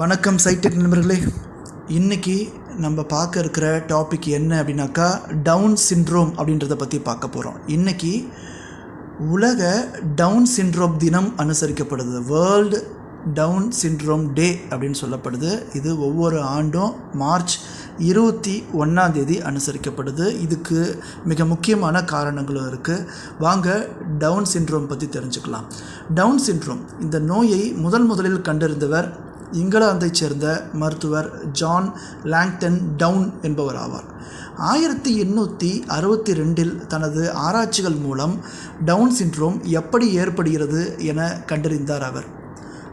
வணக்கம் சைடெக் நண்பர்களே. இன்றைக்கி நம்ம பார்க்க இருக்கிற டாபிக் என்ன அப்படின்னாக்கா டவுன் சிண்ட்ரோம் அப்படின்றத பற்றி பார்க்க போகிறோம் இன்றைக்கி உலக டவுன் சிண்ட்ரோம் தினம் அனுசரிக்கப்படுது. வேர்ல்டு டவுன் சிண்ட்ரோம் டே அப்படின்னு சொல்லப்படுது. இது ஒவ்வொரு ஆண்டும் மார்ச் இருபத்தி ஒன்றாந்தேதி அனுசரிக்கப்படுது. இதுக்கு மிக முக்கியமான காரணங்களும் இருக்குது வாங்க டவுன் சிண்ட்ரோம் பற்றி தெரிஞ்சுக்கலாம். டவுன் சிண்ட்ரோம் இந்த நோயை முதல் முதலில் கண்டறிந்தவர் இங்கிலாந்தைச் சேர்ந்த மருத்துவர் ஜான் லாங்டன் டவுன் என்பவர் ஆவார் ஆயிரத்தி எண்ணூற்றி அறுபத்தி ரெண்டில் தனது ஆராய்ச்சிகள் மூலம் டவுன் சிண்ட்ரோம் எப்படி ஏற்படுகிறது என கண்டறிந்தார் அவர்.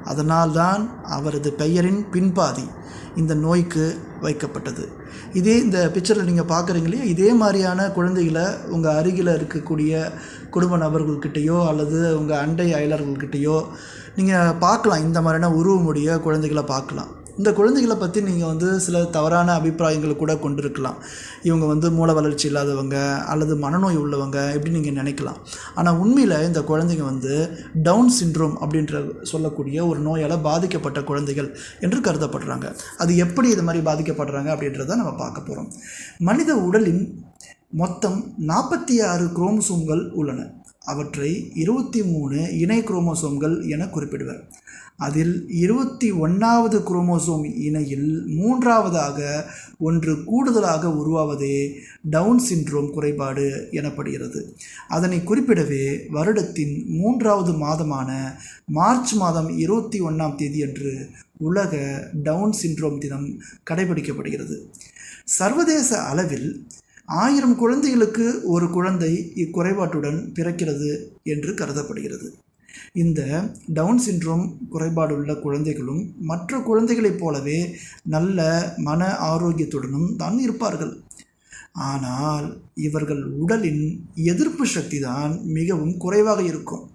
அதனால்தான் அவரது பெயரின் பின்பாதி இந்த நோய்க்கு வைக்கப்பட்டது. இதே இந்த பிக்சரில் நீங்கள் பார்க்குறீங்க இல்லையா இதே மாதிரியான குழந்தைகளை உங்கள் அருகில் இருக்கக்கூடிய குடும்ப நபர்கள்கிட்டேயோ அல்லது உங்கள் அண்டை அயலர்கள்கிட்டேயோ நீங்கள் பார்க்கலாம். இந்த மாதிரியான உருவமுடைய குழந்தைகளை பார்க்கலாம். இந்த குழந்தைகளை பற்றி நீங்கள் வந்து சில தவறான அபிப்பிராயங்களை கூட கொண்டிருக்கலாம். இவங்க வந்து மூல வளர்ச்சி இல்லாதவங்க அல்லது மனநோய் உள்ளவங்க இப்படி நீங்கள் நினைக்கலாம். ஆனால் உண்மையில் இந்த குழந்தைங்க வந்து டவுன் சிண்ட்ரோம் அப்படின்ற சொல்லக்கூடிய ஒரு நோயால் பாதிக்கப்பட்ட குழந்தைகள் என்று கருதப்படுறாங்க. அது எப்படி இது மாதிரி பாதிக்கப்படுறாங்க அப்படின்றத நம்ம பார்க்க போகிறோம் மனித உடலின் மொத்தம் நாற்பத்தி ஆறு குரோமோசோம்கள் உள்ளன. அவற்றை இருபத்தி மூணு இணை குரோமோசோம்கள் என குறிப்பிடுவர். அதில் இருபத்தி ஒன்றாவது குரோமோசோம் இணையில் மூன்றாவதாக ஒன்று கூடுதலாக உருவாவதே டவுன் சிண்ட்ரோம் குறைபாடு எனப்படுகிறது. அதனை குறிப்பிடவே வருடத்தின் மூன்றாவது மாதமான மார்ச் மாதம் இருபத்தி ஒன்றாம் தேதி அன்று உலக டவுன் சிண்ட்ரோம் தினம் கடைபிடிக்கப்படுகிறது. சர்வதேச அளவில் ஆயிரம் குழந்தைகளுக்கு ஒரு குழந்தை இக்குறைபாட்டுடன் பிறக்கிறது என்று கருதப்படுகிறது. இந்த டவுன் சிண்ட்ரோம் குறைபாடுள்ள குழந்தைகளும் மற்ற குழந்தைகளைப் போலவே நல்ல மன ஆரோக்கியத்துடனும் தான் இருப்பார்கள். ஆனால் இவர்கள் உடலின் எதிர்ப்பு சக்தி தான் மிகவும் குறைவாக இருக்கும்.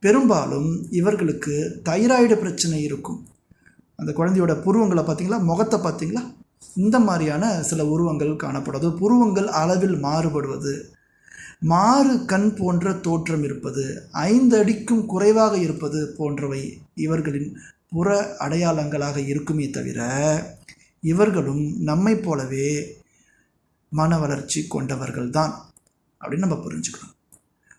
பெரும்பாலும் இவர்களுக்கு தைராய்டு பிரச்சனை இருக்கும். அந்த குழந்தையோட புருவங்களை பார்த்தீங்களா? முகத்தை பார்த்தீங்களா? இந்த மாதிரியான சில உருவங்கள் காணப்படுவது புருவங்கள் அளவில் மாறுபடுவது. மாறு கண் போன்ற தோற்றம் இருப்பது ஐந்து அடிக்கும் குறைவாக இருப்பது போன்றவை இவர்களின் புற அடையாளங்களாக இருக்குமே தவிர இவர்களும் நம்மைப் போலவே மன வளர்ச்சி கொண்டவர்கள்தான். அப்படின்னு நம்ம புரிஞ்சுக்கணும்.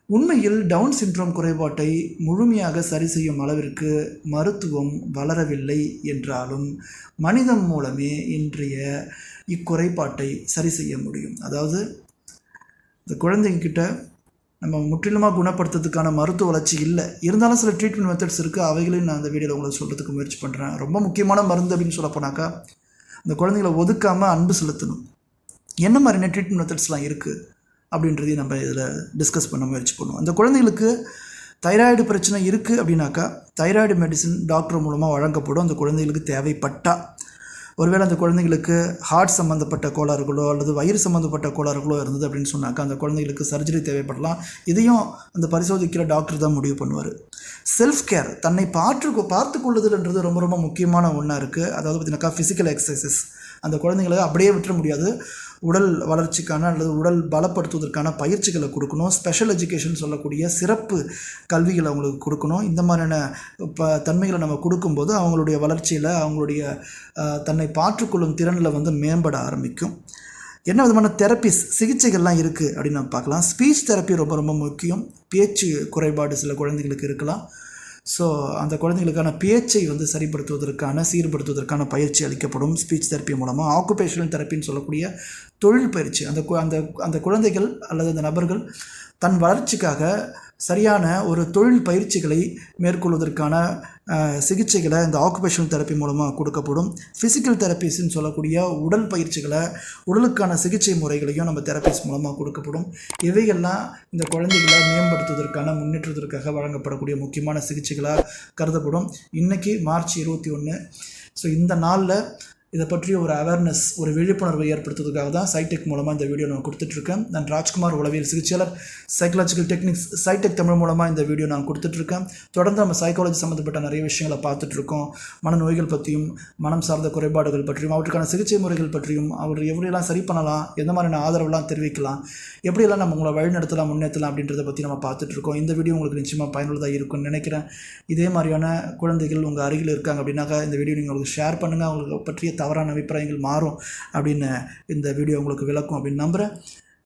உண்மையில் டவுன் சிண்ட்ரோம் குறைபாட்டை முழுமையாக சரி செய்யும் அளவிற்கு மருத்துவம் வளரவில்லை என்றாலும் மனிதம் மூலமே இன்றைய இக்குறைபாட்டை சரி செய்ய முடியும். அதாவது இந்த குழந்தைங்கிட்ட நம்ம முற்றிலுமாக குணப்படுத்துறதுக்கான மருத்துவ வளர்ச்சி இல்லை. இருந்தாலும் சில ட்ரீட்மெண்ட் மெத்தட்ஸ் இருக்குது அவைகளையும் நான் அந்த வீடியோவில் உங்களுக்கு சொல்கிறதுக்கு முயற்சி பண்ணுறேன் ரொம்ப முக்கியமான மருந்து அப்படின்னு சொல்ல போனாக்கா அந்த குழந்தைங்கள ஒதுக்காமல் அன்பு செலுத்தணும். என்ன மாதிரியான ட்ரீட்மெண்ட் மெத்தட்ஸ்லாம் இருக்குது அப்படின்றதையும் நம்ம இதில் டிஸ்கஸ் பண்ண முயற்சி பண்ணுவோம். அந்த குழந்தைகளுக்கு தைராய்டு பிரச்சனை இருக்குது அப்படின்னாக்கா தைராய்டு மெடிசின் டாக்டர் மூலமாக வழங்கப்படும். அந்த குழந்தைகளுக்கு தேவைப்பட்டால் ஒருவேளை அந்த குழந்தைங்களுக்கு ஹார்ட் சம்மந்தப்பட்ட கோளாறுகளோ அல்லது வயிறு சம்மந்தப்பட்ட கோளாறுகளோ இருந்தது அப்படின்னு சொன்னாக்கா அந்த குழந்தைகளுக்கு சர்ஜரி தேவைப்படலாம். இதையும் அந்த பரிசோதிக்கிற டாக்டர் தான் முடிவு பண்ணுவார். செல்ஃப் கேர் தன்னை பார்த்து பார்த்து கொள்ளுதல்ன்றது ரொம்ப ரொம்ப முக்கியமான ஒன்றா இருக்குது அதாவது பார்த்தீங்கன்னாக்கா ஃபிசிக்கல் எக்ஸசைசஸ் அந்த குழந்தைங்களை அப்படியே விட்டுற முடியாது. உடல் வளர்ச்சிக்கான அல்லது உடல் பலப்படுத்துவதற்கான பயிற்சிகளை கொடுக்கணும். ஸ்பெஷல் எஜுகேஷன் சொல்லக்கூடிய சிறப்பு கல்விகளை அவங்களுக்கு கொடுக்கணும். இந்த மாதிரியான ப தன்மைகளை நம்ம கொடுக்கும்போது அவங்களுடைய வளர்ச்சியில் அவங்களுடைய தன்னை பாற்றுக்கொள்ளும் திறனில் வந்து மேம்பட ஆரம்பிக்கும். என்ன விதமான தெரப்பிஸ் சிகிச்சைகள்லாம் இருக்குது அப்படின்னு நம்ம பார்க்கலாம். ஸ்பீச் தெரப்பி ரொம்ப ரொம்ப முக்கியம். பேச்சு குறைபாடு சில குழந்தைகளுக்கு இருக்கலாம். ஸோ அந்த குழந்தைகளுக்கான பேச்சை வந்து சரிப்படுத்துவதற்கான சீர்படுத்துவதற்கான பயிற்சி அளிக்கப்படும் ஸ்பீச் தெரப்பி மூலமாக ஆக்குபேஷனல் தெரப்பின்னு சொல்லக்கூடிய தொழில் பயிற்சி. அந்த கு- அந்த அந்த குழந்தைகள் அல்லது அந்த நபர்கள் தன் வளர்ச்சிக்காக சரியான ஒரு தொழில் பயிற்சிகளை மேற்கொள்வதற்கான சிகிச்சைகளை இந்த ஆக்குபேஷனல் தெரப்பி மூலமாக கொடுக்கப்படும். ஃபிசிக்கல் தெரப்பிஸ்ன்னு சொல்லக்கூடிய உடல் பயிற்சிகளை உடலுக்கான சிகிச்சை முறைகளையும் நம்ம தெரப்பிஸ் மூலமாக கொடுக்கப்படும். இவைகள்லாம் இந்த குழந்தைகளை மேம்படுத்துவதற்கான முன்னேற்றத்திற்காக வழங்கப்படக்கூடிய முக்கியமான சிகிச்சைகளாக கருதப்படும். இன்றைக்கி மார்ச் இருபத்தி ஒன்று ஸோ இந்த நாளில் இதை பற்றிய ஒரு அவேர்னஸ் ஒரு விழிப்புணர்வை ஏற்படுத்துறதுக்காக தான் சைடெக் மூலமாக இந்த வீடியோ நான் கொடுத்துட்ருக்கேன். நான் ராஜ்குமார் உளவியல் சிகிச்சையாளர் சைக்கலாஜிக்கல் டெக்னிக்ஸ் சைடெக் தமிழ் மூலமாக இந்த வீடியோ நான் கொடுத்துட்ருக்கேன். தொடர்ந்து நம்ம சைக்காலஜி சம்மந்தப்பட்ட நிறைய விஷயங்களை பார்த்துட்ருக்கோம். மனநோய்கள் பற்றியும் மனம் சார்ந்த குறைபாடுகள் பற்றியும் அவற்றுக்கான சிகிச்சை முறைகள் பற்றியும் அவர் எப்படியெல்லாம் சரி பண்ணலாம் எந்த மாதிரியான ஆதரவுலாம் தெரிவிக்கலாம் எப்படியெல்லாம் நம்ம உங்களை வழிநடத்தலாம் முன்னேற்றலாம் அப்படின்றத பற்றி நம்ம பார்த்துட்ருக்கோம். இந்த வீடியோ உங்களுக்கு நிச்சயமாக பயனுள்ளதாக இருக்கும்னு நினைக்கிறேன். இதே மாதிரியான குழந்தைகள் உங்கள் அருகில் இருக்காங்க அப்படின்னாக்கா இந்த வீடியோ நீங்கள் உங்களுக்கு ஷேர் பண்ணுங்கள் அவங்களுக்கு பற்றிய தவறான அபிப்பிராயங்கள் மாறும் அப்படின்னு இந்த வீடியோ உங்களுக்கு விளக்கும் அப்படின்னு நம்புகிறேன்